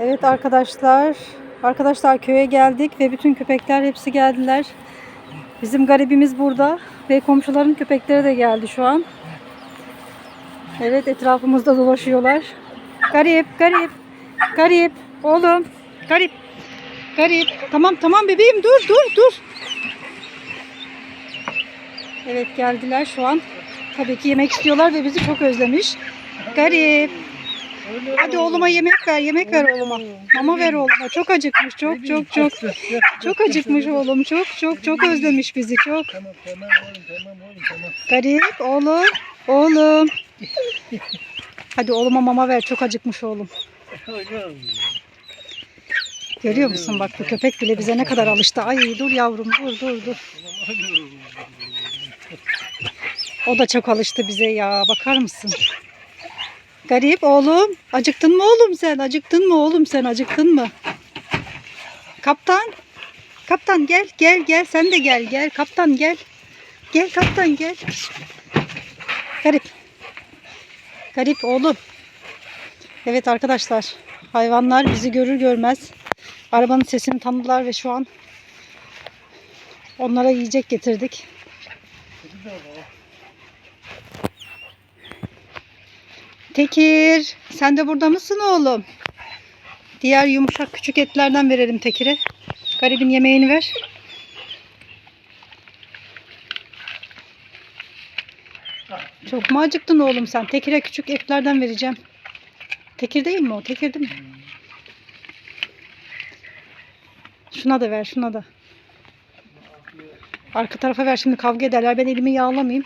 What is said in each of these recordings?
Evet arkadaşlar. Arkadaşlar köye geldik ve bütün köpekler hepsi geldiler. Bizim garibimiz burada ve komşuların köpekleri de geldi şu an. Evet etrafımızda dolaşıyorlar. Garip, garip, garip. Oğlum, garip, garip. Tamam tamam bebeğim dur dur dur. Evet geldiler şu an. Tabii ki yemek istiyorlar ve bizi çok özlemiş. Garip. Hadi oğluma yemek ver, yemek ver oğluma. Mama ver oğluma. Çok acıkmış, çok çok çok. Çok acıkmış oğlum, çok çok çok özlemiş bizi, çok. Tamam tamam oğlum tamam oğlum tamam. Garip oğlum, oğlum. Hadi oğluma mama ver, çok acıkmış oğlum. Oğlum. Görüyor musun bak bu köpek bile bize ne kadar alıştı. Ay dur yavrum, dur dur dur. O da çok alıştı bize ya, bakar mısın? Garip oğlum, acıktın mı oğlum sen? Acıktın mı oğlum sen? Acıktın mı? Kaptan, kaptan gel, gel, gel. Sen de gel, gel. Kaptan gel. Gel kaptan gel. Garip. Garip oğlum. Evet arkadaşlar, hayvanlar bizi görür görmez arabanın sesini tanıdılar ve şu an onlara yiyecek getirdik. Tekir, sen de burada mısın oğlum? Diğer yumuşak küçük etlerden verelim Tekir'e. Garibin yemeğini ver. Çok mu acıktın oğlum sen? Tekir'e küçük etlerden vereceğim. Tekir değil mi o? Tekir değil mi? Şuna da ver, şuna da. Arka tarafa ver şimdi kavga ederler. Ben elimi yağlamayayım.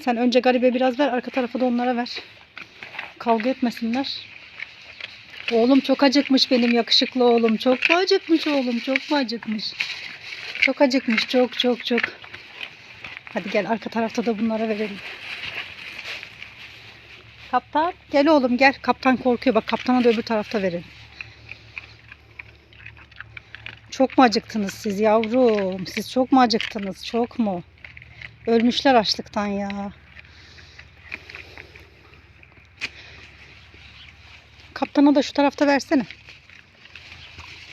Sen önce garibe biraz ver, arka tarafa da onlara ver. Kavga etmesinler. Oğlum çok acıkmış benim yakışıklı oğlum. Çok mu acıkmış oğlum? Çok mu acıkmış? Çok acıkmış. Çok çok çok. Hadi gel arka tarafta da bunlara verelim. Kaptan gel oğlum gel. Kaptan korkuyor. Bak kaptana da öbür tarafta verelim. Çok mu acıktınız siz yavrum? Siz çok mu acıktınız? Çok mu? Ölmüşler açlıktan ya. Kaptana da şu tarafta versene.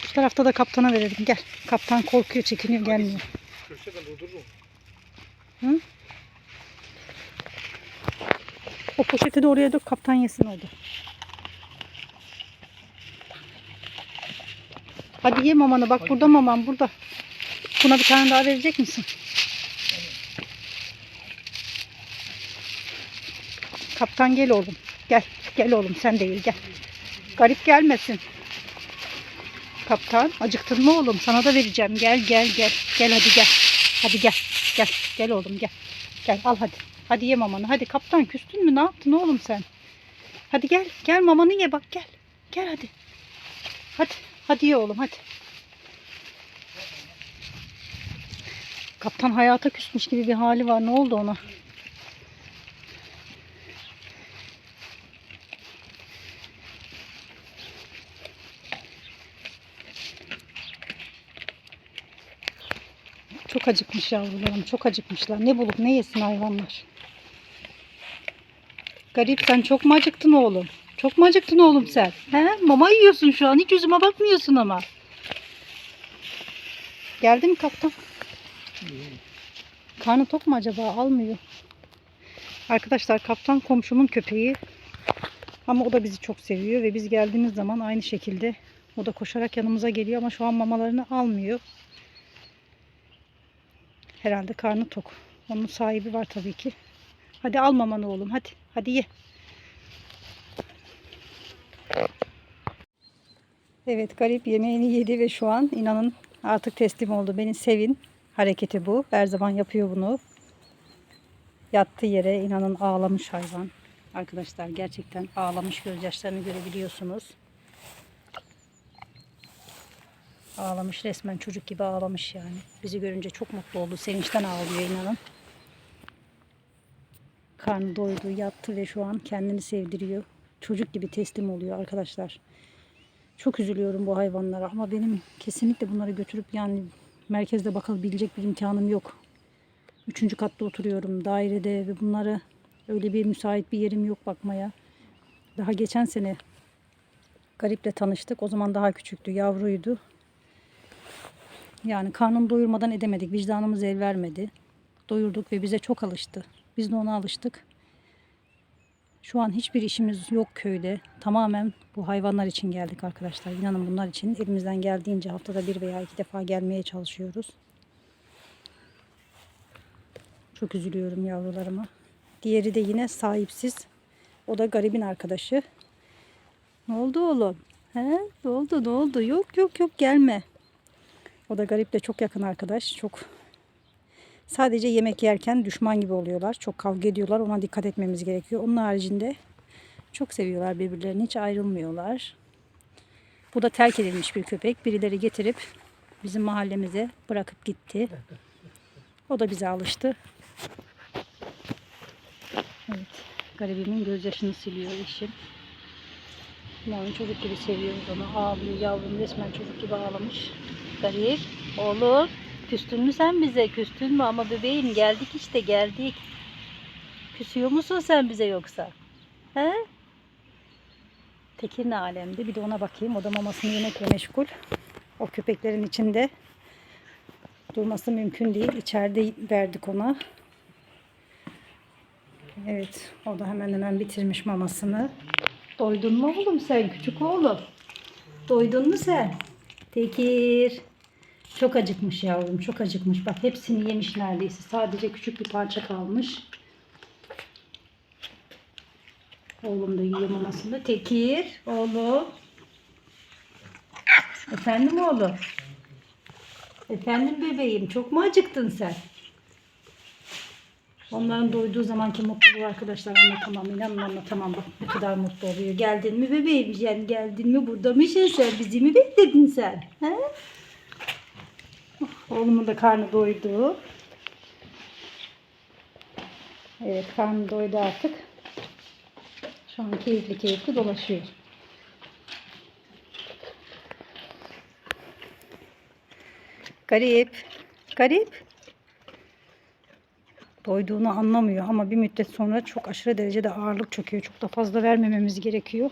Şu tarafta da kaptana verelim. Gel. Kaptan korkuyor, çekiniyor, gelmiyor. Köşeden durdururum. Hı? O poşeti de oraya dök, kaptan yesin oldu. Hadi ye mamanı. Bak burada maman burada. Buna bir tane daha verecek misin? Kaptan gel oğlum. Gel. Gel oğlum sen de ye gel. Garip gelmesin. Kaptan acıktın mı oğlum? Sana da vereceğim. Gel gel gel. Gel hadi gel. Hadi gel. Gel. Gel oğlum gel. Gel al hadi. Hadi ye mamanı. Hadi kaptan küstün mü? Ne yaptın oğlum sen? Hadi gel. Gel mamanı ye bak gel. Gel hadi. Hadi. Hadi ye oğlum hadi. Kaptan hayata küsmüş gibi bir hali var. Ne oldu ona? Çok acıkmış yavrularım. Çok acıkmışlar. Ne bulup ne yesin hayvanlar. Garip sen çok mu acıktın oğlum? Çok mu acıktın oğlum sen? He? Mama yiyorsun şu an. Hiç yüzüme bakmıyorsun ama. Geldi mi kaptan? Karnı tok mu acaba? Almıyor. Arkadaşlar kaptan komşumun köpeği. Ama o da bizi çok seviyor ve biz geldiğimiz zaman aynı şekilde o da koşarak yanımıza geliyor ama şu an mamalarını almıyor. Herhalde karnı tok. Onun sahibi var tabii ki. Hadi al mamanı oğlum hadi. Hadi ye. Evet garip yemeğini yedi ve şu an inanın artık teslim oldu. Beni sevin hareketi bu. Her zaman yapıyor bunu. Yattığı yere inanın ağlamış hayvan. Arkadaşlar gerçekten ağlamış gözyaşlarını görebiliyorsunuz. Ağlamış resmen çocuk gibi ağlamış yani. Bizi görünce çok mutlu oldu. Sevinçten ağlıyor inanın. Karnı doydu, yattı ve şu an kendini sevdiriyor. Çocuk gibi teslim oluyor arkadaşlar. Çok üzülüyorum bu hayvanlara ama benim kesinlikle bunları götürüp yani merkezde bakabilecek bir imkanım yok. Üçüncü katta oturuyorum dairede ve bunları öyle bir müsait bir yerim yok bakmaya. Daha geçen sene Gariple tanıştık. O zaman daha küçüktü, yavruydu. Yani karnını doyurmadan edemedik. Vicdanımız el vermedi. Doyurduk ve bize çok alıştı. Biz de ona alıştık. Şu an hiçbir işimiz yok köyde. Tamamen bu hayvanlar için geldik arkadaşlar. İnanın bunlar için elimizden geldiğince haftada bir veya iki defa gelmeye çalışıyoruz. Çok üzülüyorum yavrularıma. Diğeri de yine sahipsiz. O da garibin arkadaşı. Ne oldu oğlum? He? Ne oldu? Ne oldu? Yok yok yok gelme. O da gariple çok yakın arkadaş. Çok sadece yemek yerken düşman gibi oluyorlar. Çok kavga ediyorlar. Ona dikkat etmemiz gerekiyor. Onun haricinde çok seviyorlar birbirlerini. Hiç ayrılmıyorlar. Bu da terk edilmiş bir köpek. Birileri getirip bizim mahallemize bırakıp gitti. O da bize alıştı. Evet. Garibimin gözyaşını siliyor eşim. Yani çocuk gibi seviyoruz onu. Ağlıyor yavrum resmen çocuk gibi ağlamış. Garip. Oğlum küstün mü sen bize? Küstün mü? Ama bebeğim geldik işte geldik. Küsüyor musun sen bize yoksa? He? Tekir ne alemde? Bir de ona bakayım. O da mamasını yemekle meşgul. O köpeklerin içinde durması mümkün değil. İçeride verdik ona. Evet, o da hemen hemen bitirmiş mamasını. Doydun mu oğlum sen küçük oğlum? Doydun mu sen? Tekir. Çok acıkmış yavrum, çok acıkmış. Bak hepsini yemiş neredeyse. Sadece küçük bir parça kalmış. Oğlum da yiyor mamasını. Tekir, oğlum. Efendim oğlum? Efendim bebeğim, çok mu acıktın sen? Onların doyduğu zamanki mutluluğu arkadaşlar anlatamam. İnanın anlatamam bak ne kadar mutlu oluyor. Geldin mi bebeğim? Yani geldin mi? Burada mısın sen? Bizi mi bekledin sen? He? Oğlumun da karnı doydu. Evet karnı doydu artık. Şu an keyifli keyifli dolaşıyor. Garip. Garip doyduğunu anlamıyor ama bir müddet sonra çok aşırı derecede ağırlık çöküyor. Çok da fazla vermememiz gerekiyor.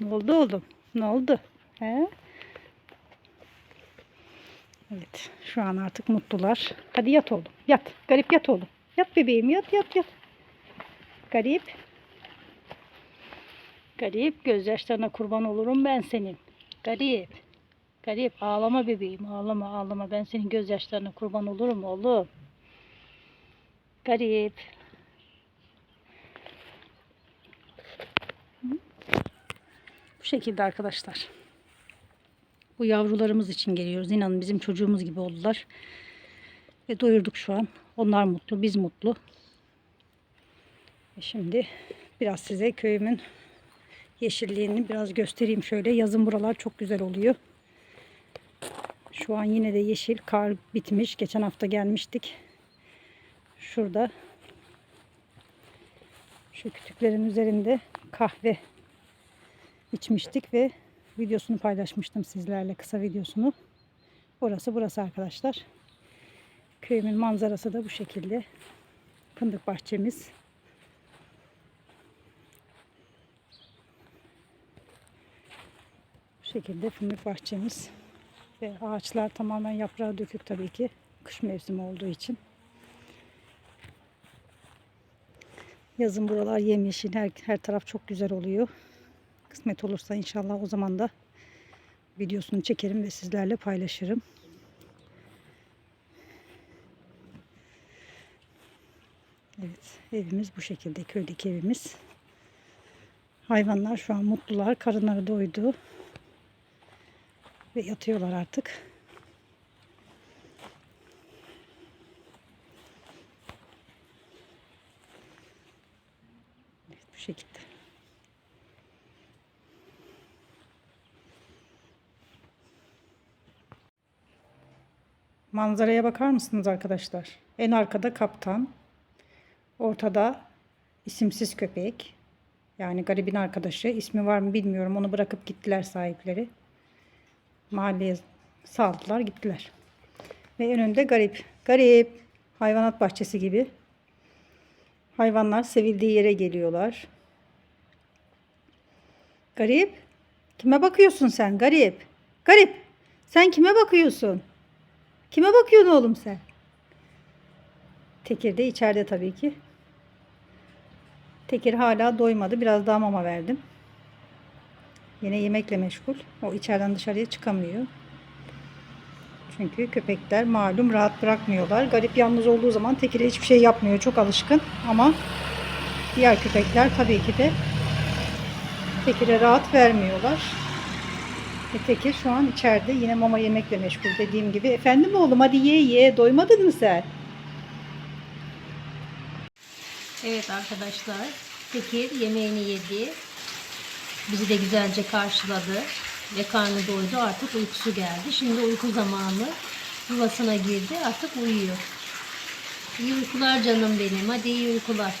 Ne oldu oğlum? Ne oldu? He? Evet, şu an artık mutlular. Hadi yat oğlum, yat. Garip yat oğlum. Yat bebeğim, yat yat yat. Garip. Garip, gözyaşlarına kurban olurum ben senin. Garip. Garip ağlama bebeğim ağlama ağlama ben senin gözyaşlarına kurban olurum oğlum. Garip. Bu şekilde arkadaşlar. Bu yavrularımız için geliyoruz. İnanın bizim çocuğumuz gibi oldular. Ve doyurduk şu an. Onlar mutlu, biz mutlu. Ve şimdi biraz size köyümün yeşilliğini biraz göstereyim şöyle. Yazın buralar çok güzel oluyor. Şu an yine de yeşil. Kar bitmiş. Geçen hafta gelmiştik. Şurada şu kütüklerin üzerinde kahve içmiştik ve videosunu paylaşmıştım sizlerle kısa videosunu. Orası burası arkadaşlar. Köyümün manzarası da bu şekilde. Fındık bahçemiz. Bu şekilde fındık bahçemiz. Ve ağaçlar tamamen yaprağı dökük tabii ki. Kış mevsimi olduğu için. Yazın buralar yemyeşil. Her, her taraf çok güzel oluyor. Kısmet olursa inşallah o zaman da videosunu çekerim ve sizlerle paylaşırım. Evet evimiz bu şekilde. Köydeki evimiz. Hayvanlar şu an mutlular. Karınları doydu ve yatıyorlar artık. Evet, bu şekilde. Manzaraya bakar mısınız arkadaşlar? En arkada kaptan, ortada isimsiz köpek, yani garibin arkadaşı. İsmi var mı bilmiyorum. Onu bırakıp gittiler sahipleri mahalleye saldılar gittiler. Ve önünde garip. Garip. Hayvanat bahçesi gibi. Hayvanlar sevildiği yere geliyorlar. Garip. Kime bakıyorsun sen? Garip. Garip. Sen kime bakıyorsun? Kime bakıyorsun oğlum sen? Tekir de içeride tabii ki. Tekir hala doymadı. Biraz daha mama verdim. Yine yemekle meşgul. O içeriden dışarıya çıkamıyor. Çünkü köpekler malum rahat bırakmıyorlar. Garip yalnız olduğu zaman Tekir'e hiçbir şey yapmıyor. Çok alışkın ama diğer köpekler tabii ki de Tekir'e rahat vermiyorlar. Ve Tekir şu an içeride yine mama yemekle meşgul dediğim gibi. Efendim oğlum hadi ye ye doymadın mı sen? Evet arkadaşlar, Tekir yemeğini yedi. Bizi de güzelce karşıladı ve karnı doydu. Artık uykusu geldi. Şimdi uyku zamanı. Yuvasına girdi. Artık uyuyor. İyi uykular canım benim. Hadi iyi uykular.